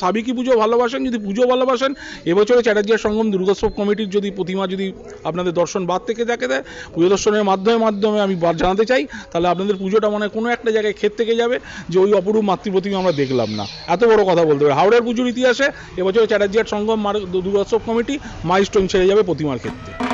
সাবিকি পুজো ভালোবাসেন, যদি পুজো ভালোবাসেন, এবছরে চ্যাটার্জিয়ার সঙ্গম দুর্গোৎসব কমিটির যদি প্রতিমা যদি আপনাদের দর্শন বাদ থেকে দেখে দেয়, পুজো দর্শনের মাধ্যমে মাধ্যমে আমি জানাতে চাই, তাহলে আপনাদের পুজোটা মানে কোনো একটা জায়গায় ক্ষেত থেকে যাবে, যে ওই অপরূপ মাতৃ প্রতিমা আমরা দেখলাম না। এত বড় কথা বলতে হবে হাওড়ার পুজোর ইতিহাসে এবছরে চ্যাটার্জিয়ার সঙ্গম দুর্গোৎসব কমিটি মাইলস্টোন ছেড়ে যাবে প্রতিমার ক্ষেত্রে।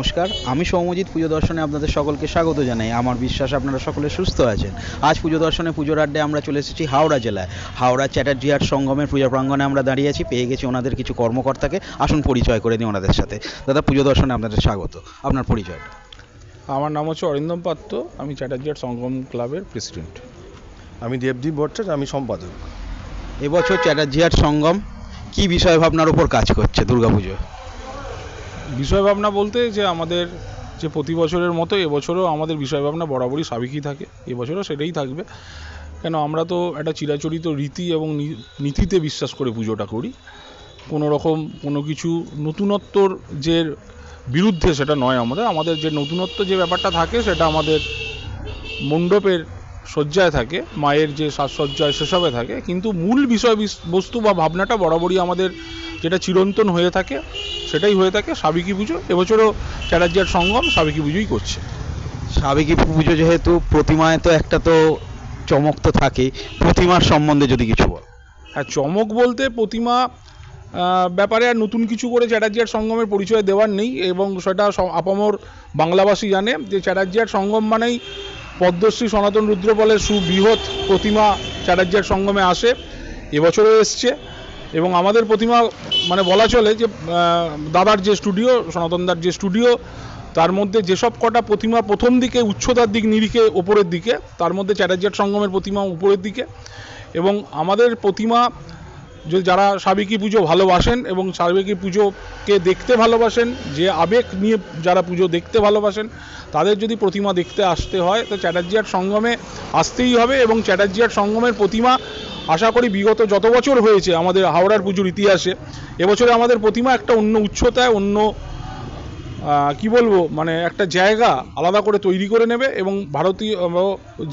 নমস্কার। আমি সৌমজিৎ পুজো দর্শনে আপনাদের সকলকে স্বাগত জানাই। আমার বিশ্বাস আপনারা সকলে সুস্থ আছেন। আজ পুজো দর্শনে পুজোর আড্ডে আমরা চলে এসেছি হাওড়া জেলায়। হাওড়া চ্যাটার্জিয়ার সঙ্গমের পূজা প্রাঙ্গণে আমরা দাঁড়িয়ে আছি। পেয়ে গেছি ওনাদের কিছু কর্মকর্তাকে। আসুন পরিচয় করে দিই ওনাদের সাথে। দাদা পুজো দর্শনে আপনাদের স্বাগত। আপনার পরিচয়টা। আমার নাম হচ্ছে অরিন্দম পাত্র। আমি চ্যাটার্জিয়ার সঙ্গম ক্লাবের প্রেসিডেন্ট। আমি দেবদীপ ভট্টাচার্য আমি সম্পাদক। এবছর চ্যাটার্জিয়ার সঙ্গম কি বিষয় ভাবনার উপর কাজ করছে দুর্গাপুজো? বিষয় ভাবনা বলতে যে আমাদের যে প্রতি বছরের মতো এবছরও আমাদের বিষয় ভাবনা বরাবরই সাবেকই থাকে, এবছরও সেটাই থাকবে। কেন আমরা তো একটা চিরাচরিত রীতি এবং নীতিতে বিশ্বাস করে পুজোটা করি। কোনো রকম কোনো কিছু নতুনত্বর যে বিরুদ্ধে সেটা নয় আমাদের। আমাদের যে নতুনত্ব যে ব্যাপারটা থাকে সেটা আমাদের মণ্ডপের সজ্জায় থাকে মায়ের যে সাজসজ্জায় সেসবে থাকে কিন্তু মূল বিষয় বস্তু বা ভাবনাটা বরাবরই আমাদের যেটা চিরন্তন হয়ে থাকে সেটাই হয়ে থাকে সাবিকি পুজো। এবছরও চ্যাটার্জিয়ার সঙ্গম সাবিকি পুজোই করছে। সাবেকি পুজো যেহেতু প্রতিমায় তো একটা তো চমক তো থাকে প্রতিমার সম্বন্ধে যদি কিছু বল। হ্যাঁ চমক বলতে প্রতিমা ব্যাপারে আর নতুন কিছু করে চ্যাটার্জিয়ার সঙ্গমের পরিচয় দেওয়ার নেই এবং সেটা আপামর বাংলাভাষী জানে যে চ্যাটার্জিয়ার সঙ্গম মানেই পদ্মশ্রী সনাতন রুদ্রপলের সুবৃহৎ প্রতিমা চ্যাটার্জিয়ার সঙ্গমে আসে, এবছরও এসছে। এবং আমাদের প্রতিমা মানে বলা চলে যে দাদার যে স্টুডিও, সনাতনদার যে স্টুডিও, তার মধ্যে যেসব কটা প্রতিমা প্রথম দিকে, উচ্চতার দিক, নিরিখে ওপরের দিকে, তার মধ্যে চ্যাটার্জিয়ার সঙ্গমের প্রতিমা উপরের দিকে। এবং আমাদের প্রতিমা যারা সাবেকি পুজো ভালোবাসেন এবং সাবেকি পুজোকে দেখতে ভালোবাসেন, যে আবেগ নিয়ে যারা পুজো দেখতে ভালোবাসেন, তাদের যদি প্রতিমা দেখতে আসতে হয়, তো চ্যাটার্জি চ্যাটার্জিয়ার সঙ্গমে আসতেই হবে এবং চ্যাটার্জি আর সঙ্গমের প্রতিমা আশা করি বিগত যত বছর হয়েছে আমাদের হাওড়ার পুজোর ইতিহাসে, এবছরে আমাদের প্রতিমা একটা অন্য উচ্চতায়, অন্য কি বলব মানে একটা জায়গা আলাদা করে তৈরি করে নেবে এবং ভারতীয়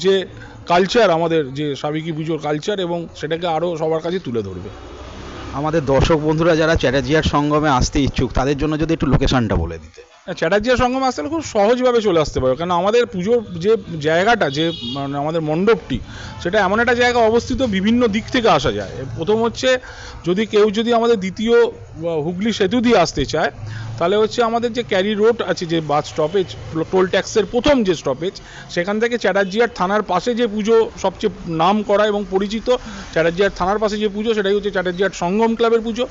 যে কালচার আমাদের যে সাবিকি পুজোর কালচার এবং সেটাকে আরও সবার কাছে তুলে ধরবে। আমাদের দর্শক বন্ধুরা যারা চ্যাটার্জিয়ার সঙ্গমে আসতে ইচ্ছুক তাদের জন্য যদি একটু লোকেশনটা বলে দিতে। চ্যাটার্জিয়া সঙ্গমে আসতে খুব সহজভাবে চলে আসতে পারবে। কারণ আমাদের পুজোর যে জায়গাটা যে মানে আমাদের মণ্ডপটি সেটা এমন একটা জায়গা অবস্থিত বিভিন্ন দিক থেকে আসা যায়। প্রথম হচ্ছে যদি কেউ যদি আমাদের দ্বিতীয় হুগলি সেতু দিয়ে আসতে চায় তাহলে হচ্ছে আমাদের যে ক্যারি রোড আছে যে বাস স্টপেজ টোল ট্যাক্সের প্রথম যে স্টপেজ সেখান থেকে চ্যাটার্জিয়ার থানার পাশে যে পুজো সবচেয়ে নাম করা এবং পরিচিত, চ্যাটার্জিয়ার থানার পাশে যে পুজো সেটাই হচ্ছে চ্যাটার্জিয়ার সঙ্গম ক্লাবের পুজো।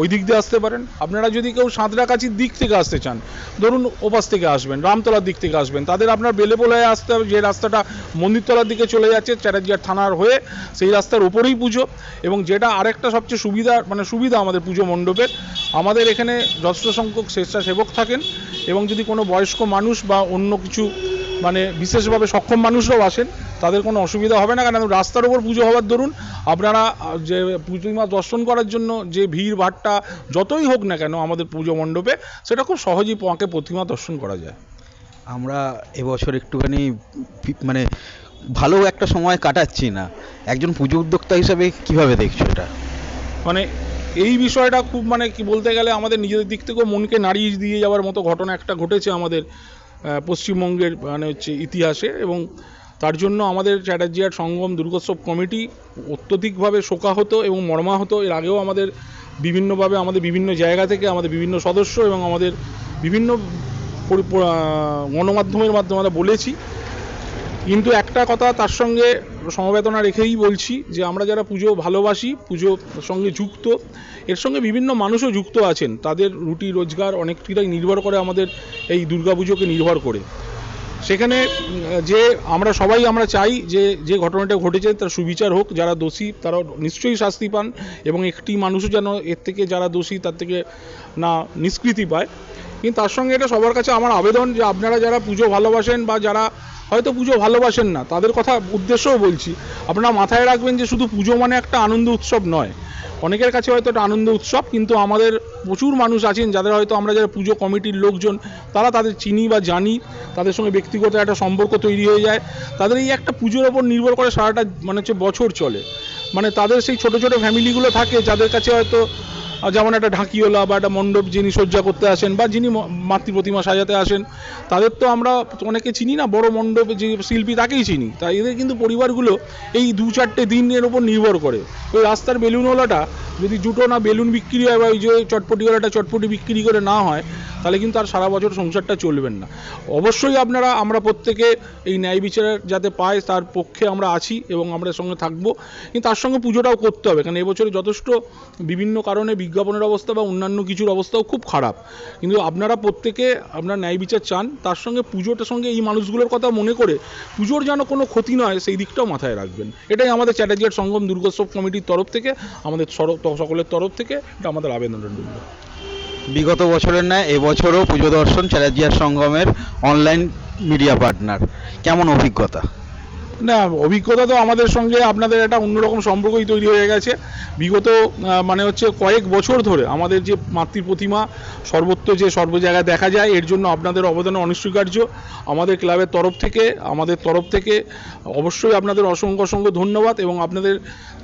ওই দিক দিয়ে আসতে পারেন। আপনারা যদি কেউ সাঁতরাকাছির দিক থেকে আসতে চান, ধরুন ওপাশ থেকে আসবেন, রামতলার দিক থেকে আসবেন, তাদের আপনার বেলেপোলায় আসতে হবে, যে রাস্তাটা মন্দিরতলার দিকে চলে যাচ্ছে, চ্যাটার্জিয়ার থানার হয়ে সেই রাস্তার ওপরেই পুজো। এবং যেটা আরেকটা সবচেয়ে সুবিধা মানে সুবিধা আমাদের পুজো মণ্ডপের, আমাদের এখানে যথেষ্ট সংখ্যক স্বেচ্ছাসেবক থাকেন এবং যদি কোনো বয়স্ক মানুষ বা অন্য কিছু মানে বিশেষভাবে সক্ষম মানুষরাও আসেন তাদের কোনো অসুবিধা হবে না। কারণ রাস্তার ওপর পুজো হওয়ার দরুন আপনারা যে প্রতিমা দর্শন করার জন্য যে ভিড় ভাট্টা যতই হোক না কেন আমাদের পুজো মণ্ডপে সেটা খুব সহজেই পাঁকে প্রতিমা দর্শন করা যায়। আমরা এবছর একটুখানি মানে ভালো একটা সময় কাটাচ্ছি না। একজন পুজো উদ্যোক্তা হিসাবে কীভাবে দেখছ এটা? মানে এই বিষয়টা খুব মানে কি বলতে গেলে আমাদের নিজেদের দিক থেকেও মনকে নাড়িয়ে দিয়ে যাওয়ার মতো ঘটনা একটা ঘটেছে আমাদের পশ্চিমবঙ্গের মানে হচ্ছে ইতিহাসে এবং তার জন্য আমাদের চ্যাটার্জিয়ার সঙ্গম দুর্গোৎসব কমিটি অত্যধিকভাবে শোকাহত এবং মর্মাহত। এর আগেও আমাদের বিভিন্নভাবে আমাদের বিভিন্ন জায়গা থেকে আমাদের বিভিন্ন সদস্য এবং আমাদের বিভিন্ন গণমাধ্যমের মাধ্যমে আমরা বলেছি। কিন্তু একটা কথা তার সঙ্গে সমবেদনা রেখেই বলছি যে আমরা যারা পুজো ভালোবাসি পুজোর সঙ্গে যুক্ত, এর সঙ্গে বিভিন্ন মানুষও যুক্ত আছেন। তাদের রুটি রোজগার অনেকটাই নির্ভর করে আমাদের এই দুর্গাপুজোকে নির্ভর করে। সেখানে, যে আমরা সবাই আমরা চাই যে যে ঘটনাটা ঘটেছে তার সুবিচার হোক, যারা দোষী তারা নিশ্চয়ই শাস্তি পান এবং একটি মানুষও যেন এর থেকে যারা দোষী তার থেকে না নিষ্কৃতি পায়। কিন্তু তার সঙ্গে এটা সবার কাছে আমার আবেদন যে আপনারা যারা পুজো ভালোবাসেন বা যারা হয়তো পুজো ভালোবাসেন না। তাদের কথা উদ্দেশ্যও বলছি। আপনারা মাথায় রাখবেন যে শুধু পুজো মানে একটা আনন্দ উৎসব নয়। অনেকের কাছে হয়তো একটা আনন্দ উৎসব, কিন্তু আমাদের প্রচুর মানুষ আছেন যাদের হয়তো আমরা যারা পুজো কমিটির লোকজন, তারা তাদের চিনি বা জানি, তাদের সঙ্গে ব্যক্তিগত একটা সম্পর্ক তৈরি হয়ে যায়। তাদের এই একটা পুজোর ওপর নির্ভর করে সারাটা মানে হচ্ছে বছর চলে। মানে তাদের সেই ছোট ছোট ফ্যামিলিগুলো থাকে যাদের কাছে হয়তো যেমন একটা ঢাকিওলা বা একটা মণ্ডপ যিনি সজ্জা করতে আসেন বা যিনি মাতৃ প্রতিমা সাজাতে আসেন, তাদের তো আমরা অনেকে চিনি না, বড় মণ্ডপে যে শিল্পী তাকেই চিনি। তাই এদের কিন্তু পরিবারগুলো এই দু চারটে দিনের ওপর নির্ভর করে। ওই রাস্তার বেলুনওয়ালাটা যদি জুটো না বেলুন বিক্রি হয় বা ওই যে চটপটি চটপটিওয়ালাটা চটপটি বিক্রি করে না হয়, তাহলে কিন্তু আর সারা বছর সংসারটা চলবেন না। অবশ্যই আপনারা, আমরা প্রত্যেকে এই ন্যায় বিচারের যাতে পায় তার পক্ষে আমরা আছি এবং আমরা সঙ্গে থাকব। কিন্তু তার সঙ্গে পুজোটাও করতে হবে, কারণ এবছরে যথেষ্ট বিভিন্ন কারণে বিজ্ঞাপনের অবস্থা বা অন্যান্য কিছুর অবস্থাও খুব খারাপ। কিন্তু আপনারা প্রত্যেকে, আপনারা ন্যায় বিচার চান, তার সঙ্গে পুজোটার সঙ্গে এই মানুষগুলোর কথা মনে করে পুজোর যেন কোনো ক্ষতি নয় সেই দিকটাও মাথায় রাখবেন। এটাই আমাদের চ্যাটার্জিয়ার সঙ্গম দুর্গোৎসব কমিটির তরফ থেকে আমাদের সকলের তরফ থেকে এটা আমাদের আবেদন রইল। বিগত বছরের ন্যায় এবছরও পুজো দর্শন চ্যাটার্জিয়ার সঙ্গমের অনলাইন মিডিয়া পার্টনার কেমন অভিজ্ঞতা? না, অভিজ্ঞতা তো আমাদের সঙ্গে আপনাদের একটা অন্যরকম সম্পর্কই তৈরি হয়ে গেছে। বিগত মানে হচ্ছে কয়েক বছর ধরে আমাদের যে মাতৃ প্রতিমা, সর্বত্র যে সর্ব জায়গায় দেখা যায়, এর জন্য আপনাদের অবদান অনস্বীকার্য। আমাদের ক্লাবের তরফ থেকে, আমাদের তরফ থেকে অবশ্যই আপনাদের অসংখ্য অসংখ্য ধন্যবাদ এবং আপনাদের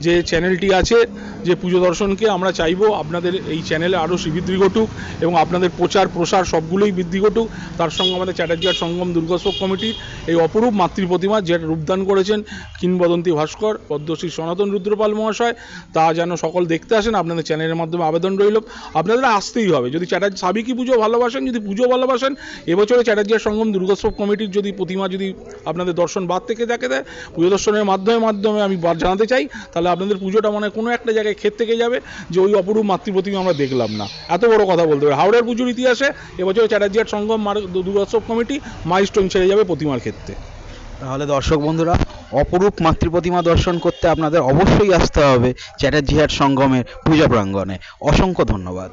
যে চ্যানেলটি আছে, যে পুজো দর্শনকে আমরা চাইব, আপনাদের এই চ্যানেলে আরও বৃদ্ধি ঘটুক এবং আপনাদের প্রচার, প্রসার সবগুলোই বৃদ্ধি ঘটুক। তার সঙ্গে আমাদের চ্যাটার্জিয়ার সঙ্গম দুর্গোৎসব কমিটির এই অপরূপ মাতৃ প্রতিমা, যেটা রূপদান করেছেন কিংবদন্তি ভাস্কর, পদ্মশ্রী সনাতন রুদ্রপাল মহাশয়। তা যেন সকল দেখতে আসেন, আপনাদের চ্যানেলের মাধ্যমে আবেদন রইল। আপনাদের আসতেই হবে। যদি চ্যাটার্জি সাবিকি পুজো ভালোবাসেন, যদি পুজো ভালোবাসেন, এবছরে চ্যাটার্জিয়ার সঙ্গম দুর্গোৎসব কমিটির যদি প্রতিমা যদি আপনাদের দর্শন বাদ থেকে দেখে দেয়, পুজো দর্শনের মাধ্যমে মাধ্যমে আমি জানাতে চাই। তাহলে আপনাদের পুজোটা মনে কোনো একটা জায়গায় ক্ষেত থেকে যাবে, যে ওই অপরূপ মাতৃ প্রতিমা আমরা দেখলাম না। এত বড় কথা বলতে পারে হাওড়ার পুজোর ইতিহাসে এবছর চ্যাটার্জিয়ার সঙ্গম দুর্গোৎসব কমিটি মাইস্টোন ছেড়ে যাবে প্রতিমার ক্ষেত্রে। তাহলে দর্শক বন্ধুরা, অপরূপ মাতৃপ্রতিমা দর্শন করতে আপনাদের অবশ্যই আসতে হবে চ্যাটার্জি হাট সঙ্গমের পূজা প্রাঙ্গণে। অসংখ্য ধন্যবাদ।